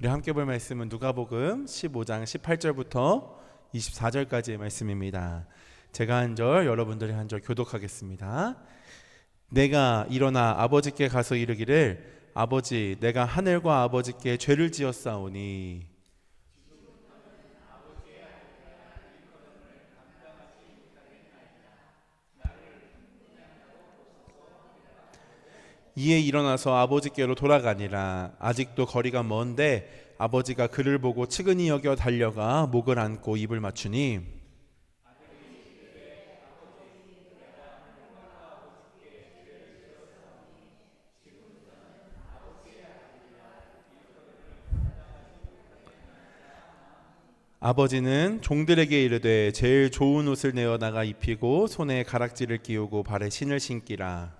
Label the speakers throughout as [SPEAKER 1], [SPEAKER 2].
[SPEAKER 1] 우리 함께 볼 말씀은 누가복음 15장 18절부터 24절까지의 말씀입니다. 제가 한 절, 여러분들이 한 절 교독하겠습니다. 내가 일어나 아버지께 가서 이르기를 아버지 내가 하늘과 아버지께 죄를 지었사오니 이에 일어나서 아버지께로 돌아가니라. 아직도 거리가 먼데 아버지가 그를 보고 측은히 여겨 달려가 목을 안고 입을 맞추니 아버지는 종들에게 이르되 제일 좋은 옷을 내어 나가 입히고 손에 가락지를 끼우고 발에 신을 신기라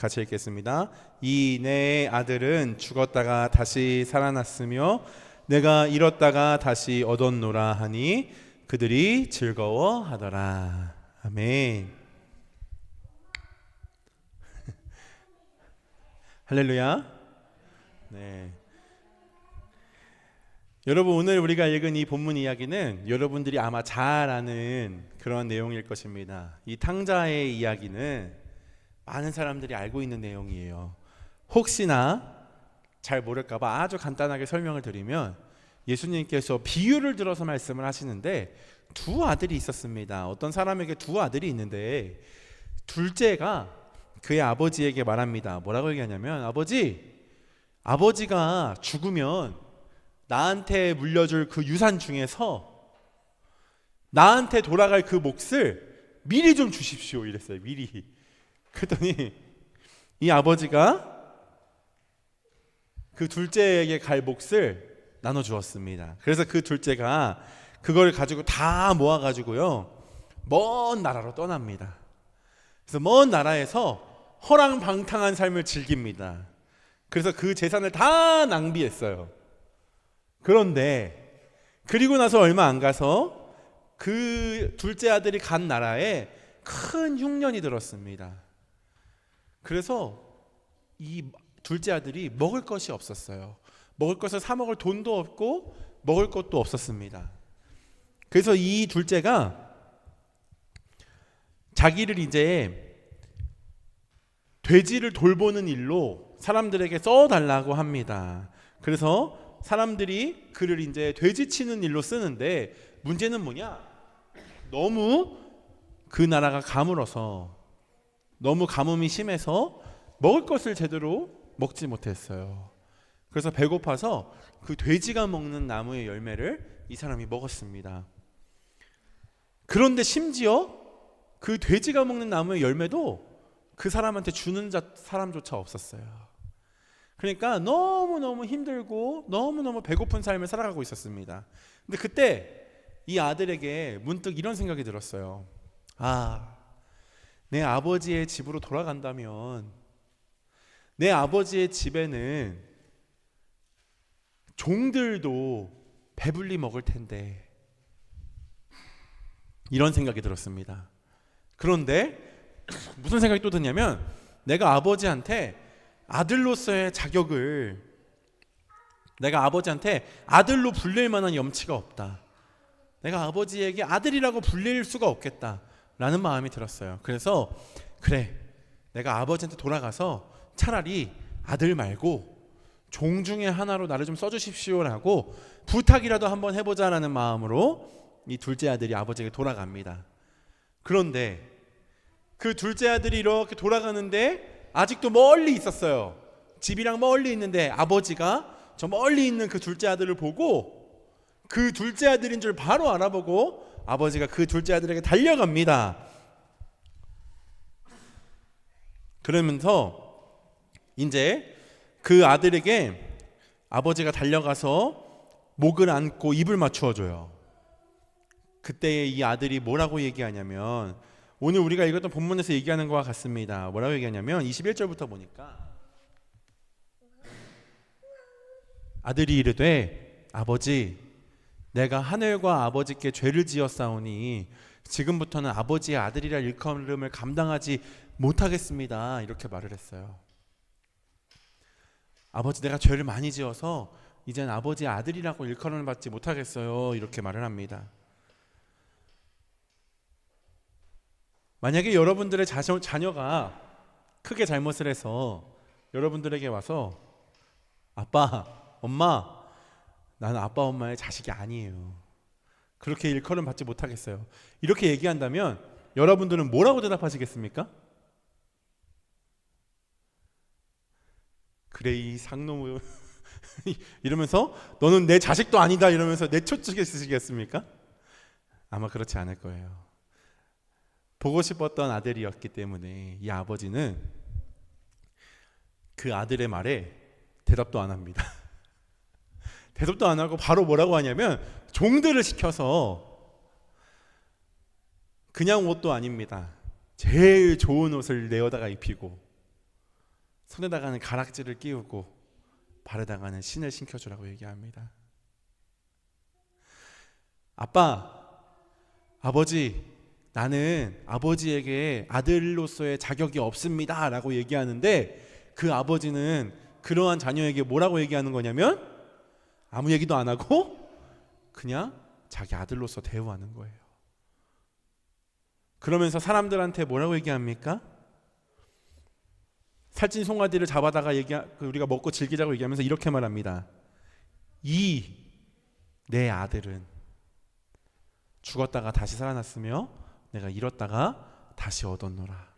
[SPEAKER 1] 같이 읽겠습니다. 이 내 아들은 죽었다가 다시 살아났으며 내가 잃었다가 다시 얻었노라 하니 그들이 즐거워하더라. 아멘. 할렐루야. 네. 여러분 오늘 우리가 읽은 이 본문 이야기는 여러분들이 아마 잘 아는 그런 내용일 것입니다. 이 탕자의 이야기는 많은 사람들이 알고 있는 내용이에요. 혹시나 잘 모를까봐 아주 간단하게 설명을 드리면 예수님께서 비유를 들어서 말씀을 하시는데 두 아들이 있었습니다. 어떤 사람에게 두 아들이 있는데 둘째가 그의 아버지에게 말합니다. 뭐라고 얘기하냐면 아버지, 아버지가 죽으면 나한테 물려줄 그 유산 중에서 나한테 돌아갈 그 몫을 미리 좀 주십시오. 이랬어요. 미리. 그랬더니 이 아버지가 그 둘째에게 갈 몫을 나눠 주었습니다. 그래서 그 둘째가 그걸 가지고 다 모아 가지고요. 먼 나라로 떠납니다. 그래서 먼 나라에서 허랑방탕한 삶을 즐깁니다. 그래서 그 재산을 다 낭비했어요. 그런데 그리고 나서 얼마 안 가서 그 둘째 아들이 간 나라에 큰 흉년이 들었습니다. 그래서 이 둘째 아들이 먹을 것이 없었어요. 먹을 것을 사 먹을 돈도 없고 먹을 것도 없었습니다. 그래서 이 둘째가 자기를 이제 돼지를 돌보는 일로 사람들에게 써달라고 합니다. 그래서 사람들이 그를 이제 돼지 치는 일로 쓰는데 문제는 뭐냐? 너무 그 나라가 가물어서 너무 가뭄이 심해서 먹을 것을 제대로 먹지 못했어요. 그래서 배고파서 그 돼지가 먹는 나무의 열매를 이 사람이 먹었습니다. 그런데 심지어 그 돼지가 먹는 나무의 열매도 그 사람한테 주는 자, 사람조차 없었어요. 그러니까 너무너무 힘들고 너무너무 배고픈 삶을 살아가고 있었습니다. 근데 그때 이 아들에게 문득 이런 생각이 들었어요. 아, 내 아버지의 집으로 돌아간다면 내 아버지의 집에는 종들도 배불리 먹을 텐데 이런 생각이 들었습니다. 그런데 무슨 생각이 또 드냐면 내가 아버지한테 아들로서의 자격을 내가 아버지한테 아들로 불릴 만한 염치가 없다. 내가 아버지에게 아들이라고 불릴 수가 없겠다. 라는 마음이 들었어요. 그래서 그래. 내가 아버지한테 돌아가서 차라리 아들 말고 종 중에 하나로 나를 좀 써주십시오라고 부탁이라도 한번 해보자라는 마음으로 이 둘째 아들이 아버지에게 돌아갑니다. 그런데 그 둘째 아들이 이렇게 돌아가는데 아직도 멀리 있었어요. 집이랑 멀리 있는데 아버지가 저 멀리 있는 그 둘째 아들을 보고 그 둘째 아들인 줄 바로 알아보고 아버지가 그 둘째 아들에게 달려갑니다. 그러면서 이제 그 아들에게 아버지가 달려가서 목을 안고 입을 맞추어 줘요. 그때 이 아들이 뭐라고 얘기하냐면 오늘 우리가 읽었던 본문에서 얘기하는 것과 같습니다. 뭐라고 얘기하냐면 21절부터 보니까 아들이 이르되 아버지 내가 하늘과 아버지께 죄를 지었사오니 지금부터는 아버지의 아들이라 일컬음을 감당하지 못하겠습니다. 이렇게 말을 했어요. 아버지 내가 죄를 많이 지어서 이젠 아버지의 아들이라고 일컬음을 받지 못하겠어요. 이렇게 말을 합니다. 만약에 여러분들의 자녀, 자녀가 크게 잘못을 해서 여러분들에게 와서 아빠, 엄마, 나는 아빠, 엄마의 자식이 아니에요. 그렇게 일컬음 받지 못하겠어요. 이렇게 얘기한다면 여러분들은 뭐라고 대답하시겠습니까? 그래 이 상놈 이러면서 너는 내 자식도 아니다 이러면서 내쫓으시겠습니까? 아마 그렇지 않을 거예요. 보고 싶었던 아들이었기 때문에 이 아버지는 그 아들의 말에 대답도 안 합니다. 대답도 안 하고 바로 뭐라고 하냐면 종들을 시켜서 그냥 옷도 아닙니다. 제일 좋은 옷을 내어다가 입히고 손에다가는 가락지를 끼우고 발에다가는 신을 신겨주라고 얘기합니다. 아빠, 아버지, 나는 아버지에게 아들로서의 자격이 없습니다. 라고 얘기하는데 그 아버지는 그러한 자녀에게 뭐라고 얘기하는 거냐면 아무 얘기도 안 하고 그냥 자기 아들로서 대우하는 거예요. 그러면서 사람들한테 뭐라고 얘기합니까? 살찐 송아지를 잡아다가 얘기 그 우리가 먹고 즐기자고 얘기하면서 이렇게 말합니다. 이 내 아들은 죽었다가 다시 살아났으며 내가 잃었다가 다시 얻었노라.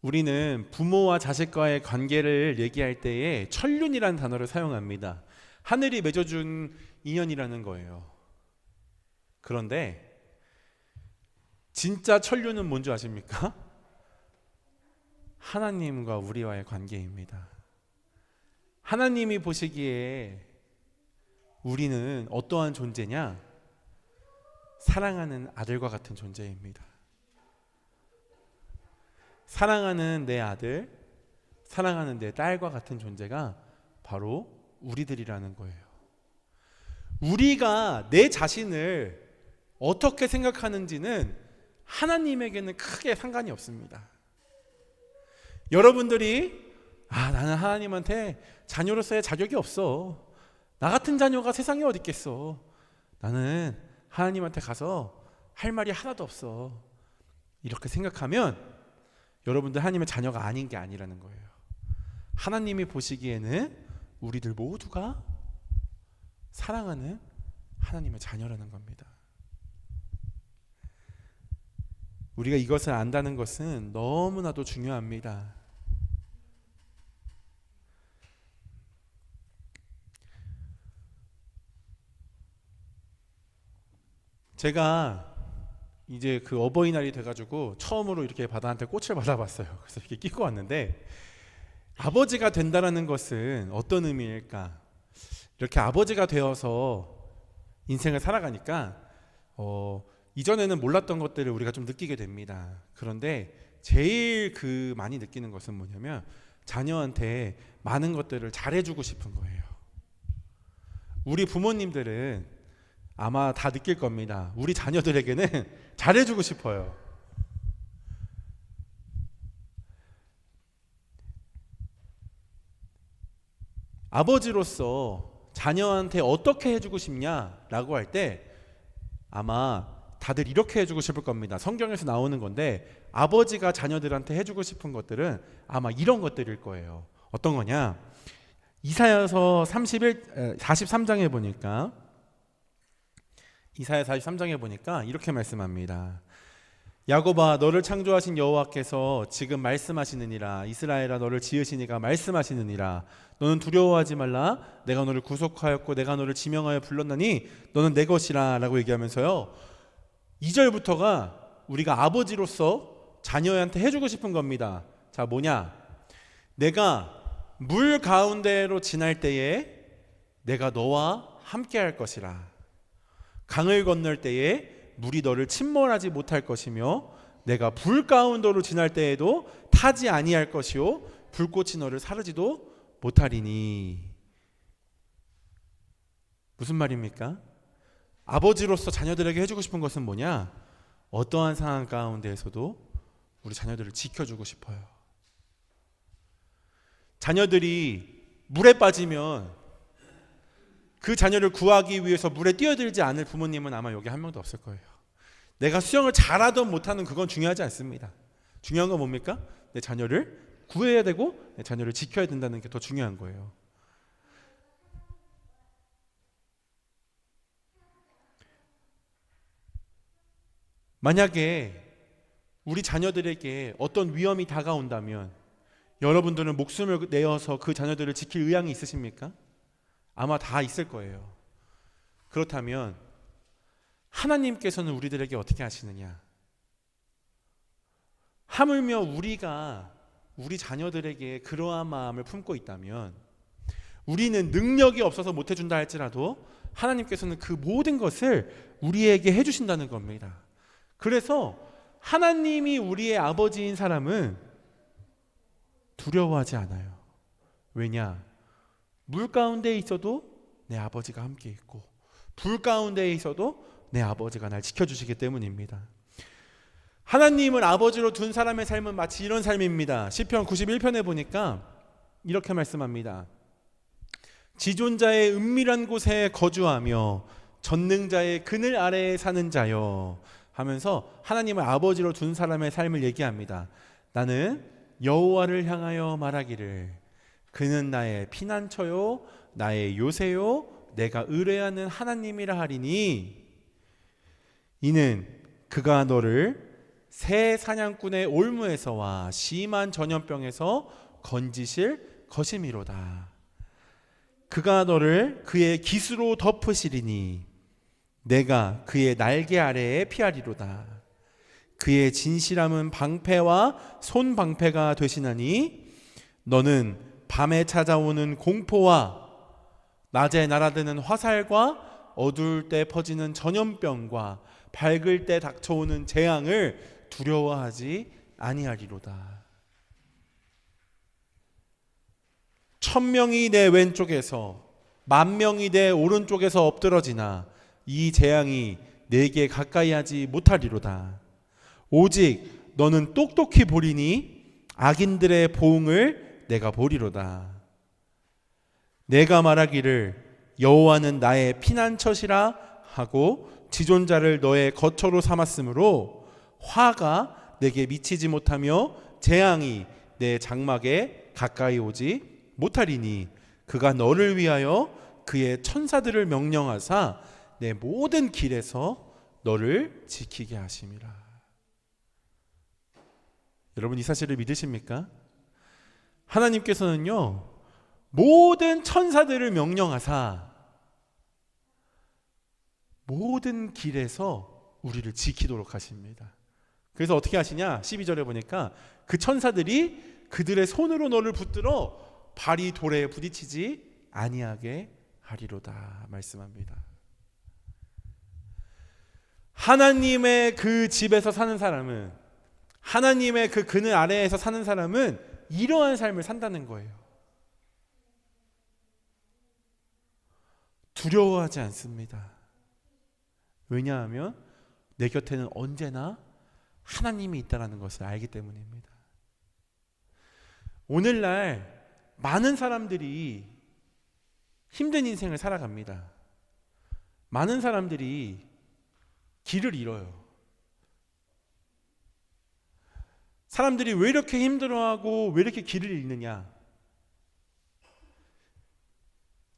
[SPEAKER 1] 우리는 부모와 자식과의 관계를 얘기할 때에 천륜이라는 단어를 사용합니다. 하늘이 맺어준 인연이라는 거예요. 그런데 진짜 천륜은 뭔지 아십니까? 하나님과 우리와의 관계입니다. 하나님이 보시기에 우리는 어떠한 존재냐? 사랑하는 아들과 같은 존재입니다. 사랑하는 내 아들, 사랑하는 내 딸과 같은 존재가 바로 우리들이라는 거예요. 우리가 내 자신을 어떻게 생각하는지는 하나님에게는 크게 상관이 없습니다. 여러분들이 아 나는 하나님한테 자녀로서의 자격이 없어. 나 같은 자녀가 세상에 어디 있겠어. 나는 하나님한테 가서 할 말이 하나도 없어. 이렇게 생각하면 여러분들 하나님의 자녀가 아닌 게 아니라는 거예요. 하나님이 보시기에는 우리들 모두가 사랑하는 하나님의 자녀라는 겁니다. 우리가 이것을 안다는 것은 너무나도 중요합니다. 제가 이제 그 어버이날이 돼가지고 처음으로 이렇게 바다한테 꽃을 받아봤어요. 그래서 이렇게 끼고 왔는데 아버지가 된다라는 것은 어떤 의미일까? 이렇게 아버지가 되어서 인생을 살아가니까 어, 이전에는 몰랐던 것들을 우리가 좀 느끼게 됩니다. 그런데 제일 그 많이 느끼는 것은 뭐냐면 자녀한테 많은 것들을 잘해주고 싶은 거예요. 우리 부모님들은 아마 다 느낄 겁니다. 우리 자녀들에게는 잘해주고 싶어요. 아버지로서 자녀한테 어떻게 해주고 싶냐라고 할 때 아마 다들 이렇게 해주고 싶을 겁니다. 성경에서 나오는 건데 아버지가 자녀들한테 해주고 싶은 것들은 아마 이런 것들일 거예요. 어떤 거냐? 이사야서 31 43장에 보니까 이사야 43장에 보니까 이렇게 말씀합니다. 야곱아 너를 창조하신 여호와께서 지금 말씀하시느니라. 이스라엘아 너를 지으시니가 말씀하시느니라. 너는 두려워하지 말라. 내가 너를 구속하였고 내가 너를 지명하여 불렀나니 너는 내 것이라라고 얘기하면서요. 2절부터가 우리가 아버지로서 자녀한테 해 주고 싶은 겁니다. 자 뭐냐? 내가 물 가운데로 지날 때에 내가 너와 함께 할 것이라 강을 건널 때에 물이 너를 침몰하지 못할 것이며 내가 불 가운데로 지날 때에도 타지 아니할 것이요 불꽃이 너를 사르지도 못하리니 무슨 말입니까? 아버지로서 자녀들에게 해주고 싶은 것은 뭐냐? 어떠한 상황 가운데에서도 우리 자녀들을 지켜주고 싶어요. 자녀들이 물에 빠지면 그 자녀를 구하기 위해서 물에 뛰어들지 않을 부모님은 아마 여기 한 명도 없을 거예요. 내가 수영을 잘하든 못하는 그건 중요하지 않습니다. 중요한 건 뭡니까? 내 자녀를 구해야 되고 내 자녀를 지켜야 된다는 게 더 중요한 거예요. 만약에 우리 자녀들에게 어떤 위험이 다가온다면 여러분들은 목숨을 내어서 그 자녀들을 지킬 의향이 있으십니까? 아마 다 있을 거예요. 그렇다면 하나님께서는 우리들에게 어떻게 하시느냐? 하물며 우리가 우리 자녀들에게 그러한 마음을 품고 있다면 우리는 능력이 없어서 못 해준다 할지라도 하나님께서는 그 모든 것을 우리에게 해주신다는 겁니다. 그래서 하나님이 우리의 아버지인 사람은 두려워하지 않아요. 왜냐? 물 가운데 있어도 내 아버지가 함께 있고 불 가운데 있어도 내 아버지가 날 지켜주시기 때문입니다. 하나님을 아버지로 둔 사람의 삶은 마치 이런 삶입니다. 시편 91편에 보니까 이렇게 말씀합니다. 지존자의 은밀한 곳에 거주하며 전능자의 그늘 아래에 사는 자여 하면서 하나님을 아버지로 둔 사람의 삶을 얘기합니다. 나는 여호와를 향하여 말하기를 그는 나의 피난처요 나의 요새요 내가 의뢰하는 하나님이라 하리니 이는 그가 너를 새 사냥꾼의 올무에서와 심한 전염병에서 건지실 것임이로다. 그가 너를 그의 기수로 덮으시리니 내가 그의 날개 아래에 피하리로다. 그의 진실함은 방패와 손 방패가 되시나니 너는 밤에 찾아오는 공포와 낮에 날아드는 화살과 어두울 때 퍼지는 전염병과 밝을 때 닥쳐오는 재앙을 두려워하지 아니하리로다. 천 명이 내 왼쪽에서 만 명이 내 오른쪽에서 엎드러지나 이 재앙이 내게 가까이 하지 못하리로다. 오직 너는 똑똑히 보리니 악인들의 보응을 내가 보리로다. 내가 말하기를 여호와는 나의 피난처시라 하고 지존자를 너의 거처로 삼았으므로 화가 내게 미치지 못하며 재앙이 내 장막에 가까이 오지 못하리니 그가 너를 위하여 그의 천사들을 명령하사 내 모든 길에서 너를 지키게 하심이라. 여러분 이 사실을 믿으십니까? 하나님께서는요 모든 천사들을 명령하사 모든 길에서 우리를 지키도록 하십니다. 그래서 어떻게 하시냐? 12절에 보니까 그 천사들이 그들의 손으로 너를 붙들어 발이 돌에 부딪히지 아니하게 하리로다 말씀합니다. 하나님의 그 집에서 사는 사람은 하나님의 그 그늘 아래에서 사는 사람은 이러한 삶을 산다는 거예요. 두려워하지 않습니다. 왜냐하면 내 곁에는 언제나 하나님이 있다라는 것을 알기 때문입니다. 오늘날 많은 사람들이 힘든 인생을 살아갑니다. 많은 사람들이 길을 잃어요. 사람들이 왜 이렇게 힘들어하고 왜 이렇게 길을 잃느냐?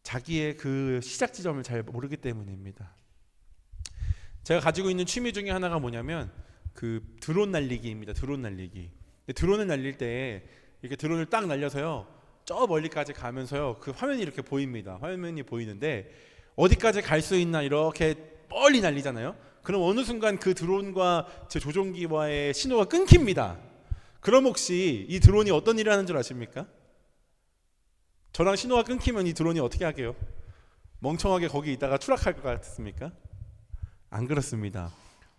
[SPEAKER 1] 자기의 그 시작 지점을 잘 모르기 때문입니다. 제가 가지고 있는 취미 중에 하나가 뭐냐면 그 드론 날리기입니다. 드론 날리기. 드론을 날릴 때 이렇게 드론을 딱 날려서요. 저 멀리까지 가면서요. 그 화면이 이렇게 보입니다. 화면이 보이는데 어디까지 갈 수 있나 이렇게 멀리 날리잖아요. 그럼 어느 순간 그 드론과 제 조종기와의 신호가 끊깁니다. 그럼 혹시 이 드론이 어떤 일을 하는 줄 아십니까? 저랑 신호가 끊기면 이 드론이 어떻게 하게요? 멍청하게 거기 있다가 추락할 것 같습니까? 안 그렇습니다.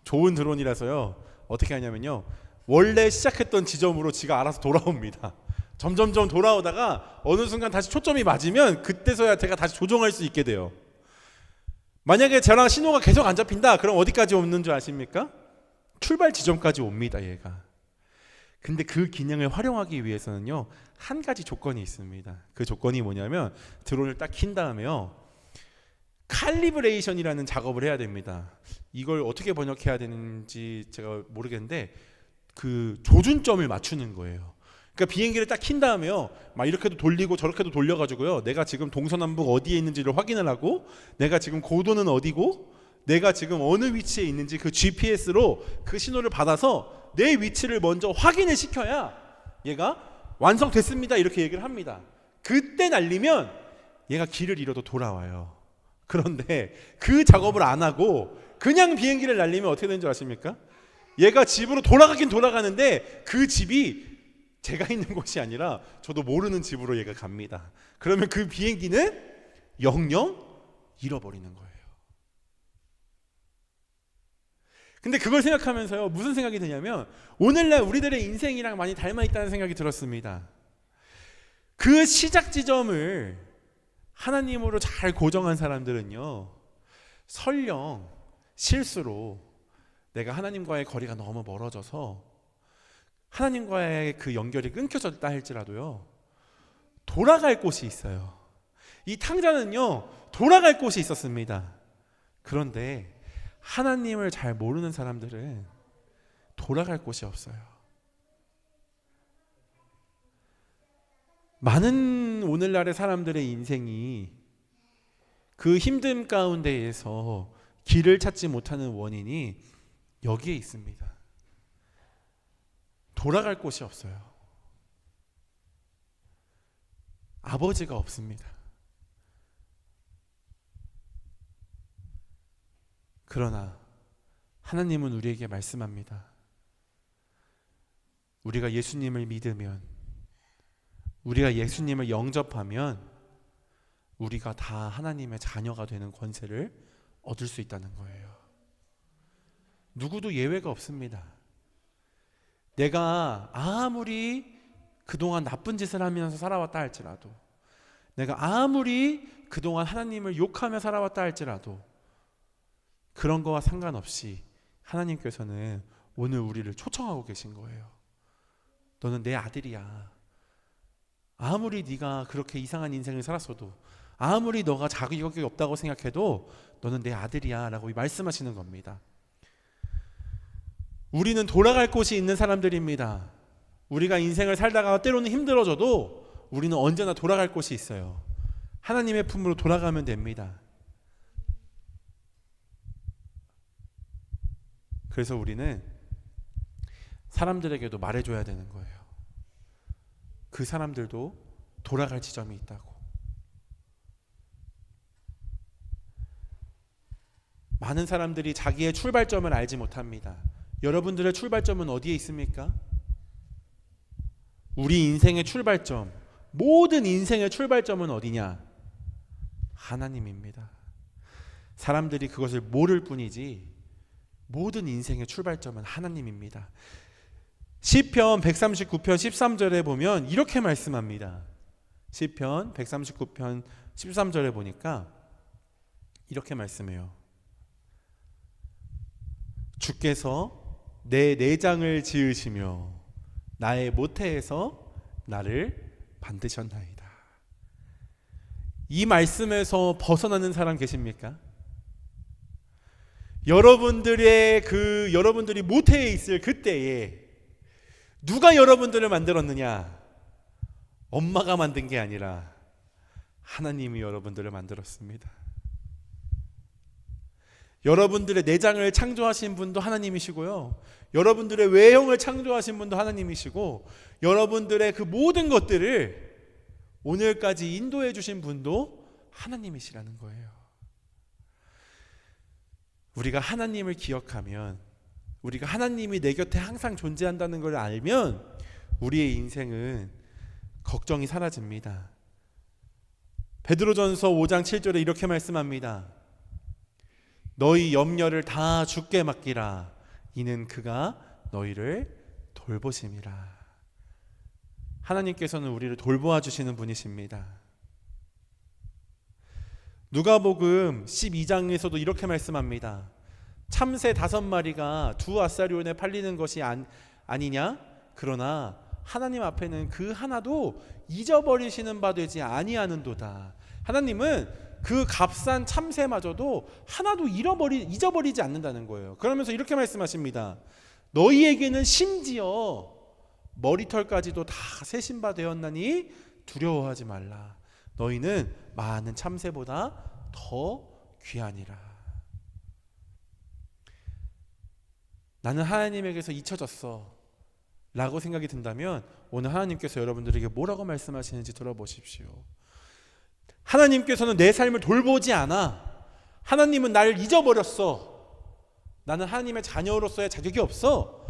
[SPEAKER 1] 좋은 드론이라서요. 어떻게 하냐면요. 원래 시작했던 지점으로 지가 알아서 돌아옵니다. 점점점 돌아오다가 어느 순간 다시 초점이 맞으면 그때서야 제가 다시 조정할 수 있게 돼요. 만약에 저랑 신호가 계속 안 잡힌다. 그럼 어디까지 오는 줄 아십니까? 출발 지점까지 옵니다, 얘가. 근데 그 기능을 활용하기 위해서는요. 한 가지 조건이 있습니다. 그 조건이 뭐냐면 드론을 딱 킨 다음에요. 칼리브레이션이라는 작업을 해야 됩니다. 이걸 어떻게 번역해야 되는지 제가 모르겠는데 그 조준점을 맞추는 거예요. 그러니까 비행기를 딱 킨 다음에요. 막 이렇게도 돌리고 저렇게도 돌려가지고요. 내가 지금 동서남북 어디에 있는지를 확인을 하고, 내가 지금 고도는 어디고, 내가 지금 어느 위치에 있는지 그 GPS로 그 신호를 받아서 내 위치를 먼저 확인을 시켜야 얘가 완성됐습니다. 이렇게 얘기를 합니다. 그때 날리면 얘가 길을 잃어도 돌아와요. 그런데 그 작업을 안 하고 그냥 비행기를 날리면 어떻게 되는 줄 아십니까? 얘가 집으로 돌아가긴 돌아가는데 그 집이 제가 있는 곳이 아니라 저도 모르는 집으로 얘가 갑니다. 그러면 그 비행기는 영영 잃어버리는 거예요. 근데 그걸 생각하면서요, 무슨 생각이 드냐면, 오늘날 우리들의 인생이랑 많이 닮아 있다는 생각이 들었습니다. 그 시작 지점을 하나님으로 잘 고정한 사람들은요, 설령 실수로 내가 하나님과의 거리가 너무 멀어져서 하나님과의 그 연결이 끊겨졌다 할지라도요, 돌아갈 곳이 있어요. 이 탕자는요, 돌아갈 곳이 있었습니다. 그런데 하나님을 잘 모르는 사람들은 돌아갈 곳이 없어요. 많은 오늘날의 사람들의 인생이 그 힘듦 가운데에서 길을 찾지 못하는 원인이 여기에 있습니다. 돌아갈 곳이 없어요. 아버지가 없습니다. 그러나 하나님은 우리에게 말씀합니다. 우리가 예수님을 믿으면, 우리가 예수님을 영접하면, 우리가 다 하나님의 자녀가 되는 권세를 얻을 수 있다는 거예요. 누구도 예외가 없습니다. 내가 아무리 그동안 나쁜 짓을 하면서 살아왔다 할지라도, 내가 아무리 그동안 하나님을 욕하며 살아왔다 할지라도, 그런 거와 상관없이 하나님께서는 오늘 우리를 초청하고 계신 거예요. 너는 내 아들이야. 아무리 네가 그렇게 이상한 인생을 살았어도 아무리 너가 자격이 없다고 생각해도 너는 내 아들이야라고 말씀하시는 겁니다. 우리는 돌아갈 곳이 있는 사람들입니다. 우리가 인생을 살다가 때로는 힘들어져도 우리는 언제나 돌아갈 곳이 있어요. 하나님의 품으로 돌아가면 됩니다. 그래서 우리는 사람들에게도 말해줘야 되는 거예요. 그 사람들도 돌아갈 지점이 있다고. 많은 사람들이 자기의 출발점을 알지 못합니다. 여러분들의 출발점은 어디에 있습니까? 우리 인생의 출발점, 모든 인생의 출발점은 어디냐? 하나님입니다. 사람들이 그것을 모를 뿐이지 모든 인생의 출발점은 하나님입니다. 시편 139편 13절에 보면 이렇게 말씀합니다. 시편 139편 13절에 보니까 이렇게 말씀해요. 주께서 내 내장을 지으시며 나의 모태에서 나를 만드셨나이다. 이 말씀에서 벗어나는 사람 계십니까? 여러분들의 그 여러분들이 모태에 있을 그때에 누가 여러분들을 만들었느냐? 엄마가 만든 게 아니라 하나님이 여러분들을 만들었습니다. 여러분들의 내장을 창조하신 분도 하나님이시고요. 여러분들의 외형을 창조하신 분도 하나님이시고 여러분들의 그 모든 것들을 오늘까지 인도해 주신 분도 하나님이시라는 거예요. 우리가 하나님을 기억하면 우리가 하나님이 내 곁에 항상 존재한다는 걸 알면 우리의 인생은 걱정이 사라집니다. 베드로전서 5장 7절에 이렇게 말씀합니다. 너희 염려를 다 주께 맡기라. 이는 그가 너희를 돌보심이라. 하나님께서는 우리를 돌보아 주시는 분이십니다. 누가복음 12장에서도 이렇게 말씀합니다. 참새 다섯 마리가 두 아사리온에 팔리는 것이 안, 아니냐? 그러나 하나님 앞에는 그 하나도 잊어버리시는 바 되지 아니하는도다. 하나님은 그 값싼 참새마저도 하나도 잃어버리 잊어버리지 않는다는 거예요. 그러면서 이렇게 말씀하십니다. 너희에게는 심지어 머리털까지도 다 세신 바 되었나니 두려워하지 말라. 너희는 많은 참새보다 더 귀하니라. 나는 하나님에게서 잊혀졌어. 라고 생각이 든다면 오늘 하나님께서 여러분들에게 뭐라고 말씀하시는지 들어보십시오. 하나님께서는 내 삶을 돌보지 않아. 하나님은 나를 잊어버렸어. 나는 하나님의 자녀로서의 자격이 없어.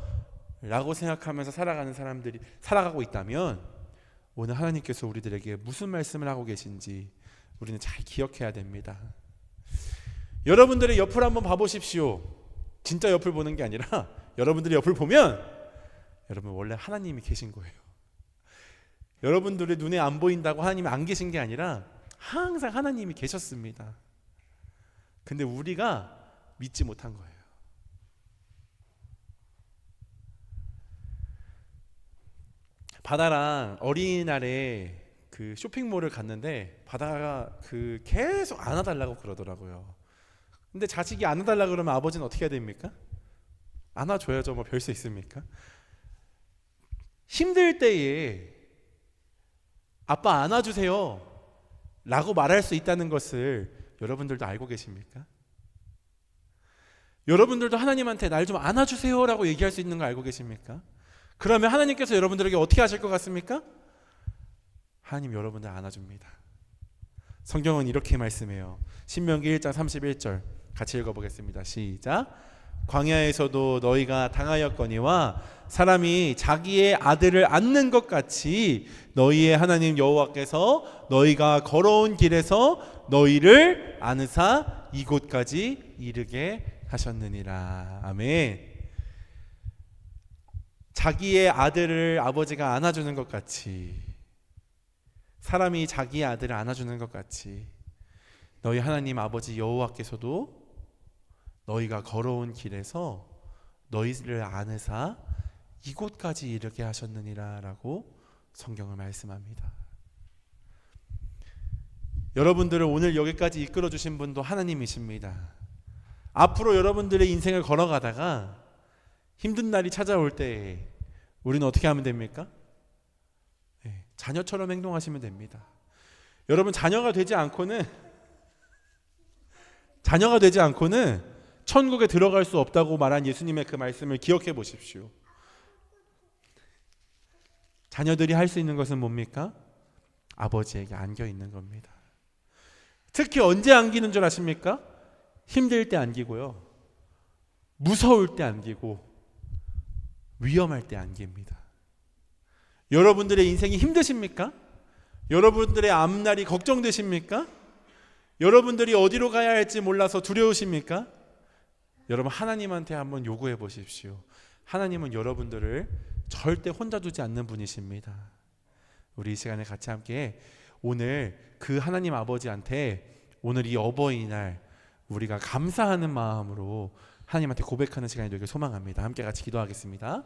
[SPEAKER 1] 라고 생각하면서 살아가는 사람들이 살아가고 있다면 오늘 하나님께서 우리들에게 무슨 말씀을 하고 계신지 우리는 잘 기억해야 됩니다. 여러분들의 옆을 한번 봐보십시오. 진짜 옆을 보는 게 아니라 여러분들의 옆을 보면 여러분 원래 하나님이 계신 거예요. 여러분들의 눈에 안 보인다고 하나님이 안 계신 게 아니라 항상 하나님이 계셨습니다. 근데 우리가 믿지 못한 거예요. 바다랑 어린이날에 그 쇼핑몰을 갔는데 바다가 그 계속 안아달라고 그러더라고요. 근데 자식이 안아달라 그러면 아버지는 어떻게 해야 됩니까? 안아줘야죠. 뭐 별 수 있습니까? 힘들 때에 아빠 안아주세요. 라고 말할 수 있다는 것을 여러분들도 알고 계십니까? 여러분들도 하나님한테 날 좀 안아주세요. 라고 얘기할 수 있는 거 알고 계십니까? 그러면 하나님께서 여러분들에게 어떻게 하실 것 같습니까? 하나님 여러분들 안아줍니다. 성경은 이렇게 말씀해요. 신명기 1장 31절 같이 읽어보겠습니다. 시작. 광야에서도 너희가 당하였거니와 사람이 자기의 아들을 안는 것 같이 너희의 하나님 여호와께서 너희가 걸어온 길에서 너희를 안으사 이곳까지 이르게 하셨느니라. 아멘. 자기의 아들을 아버지가 안아주는 것 같이 사람이 자기의 아들을 안아주는 것 같이 너희 하나님 아버지 여호와께서도 너희가 걸어온 길에서 너희를 안으사 이곳까지 이르게 하셨느니라라고 성경을 말씀합니다. 여러분들을 오늘 여기까지 이끌어 주신 분도 하나님이십니다. 앞으로 여러분들의 인생을 걸어가다가 힘든 날이 찾아올 때 우리는 어떻게 하면 됩니까? 네, 자녀처럼 행동하시면 됩니다. 여러분 자녀가 되지 않고는 자녀가 되지 않고는 천국에 들어갈 수 없다고 말한 예수님의 그 말씀을 기억해 보십시오. 자녀들이 할 수 있는 것은 뭡니까? 아버지에게 안겨 있는 겁니다. 특히 언제 안기는 줄 아십니까? 힘들 때 안기고요. 무서울 때 안기고 위험할 때 안깁니다. 여러분들의 인생이 힘드십니까? 여러분들의 앞날이 걱정되십니까? 여러분들이 어디로 가야 할지 몰라서 두려우십니까? 여러분 하나님한테 한번 요구해 보십시오. 하나님은 여러분들을 절대 혼자 두지 않는 분이십니다. 우리 이 시간에 같이 함께 오늘 그 하나님 아버지한테 오늘 이 어버이날 우리가 감사하는 마음으로 하나님한테 고백하는 시간이 되길 소망합니다. 함께 같이 기도하겠습니다.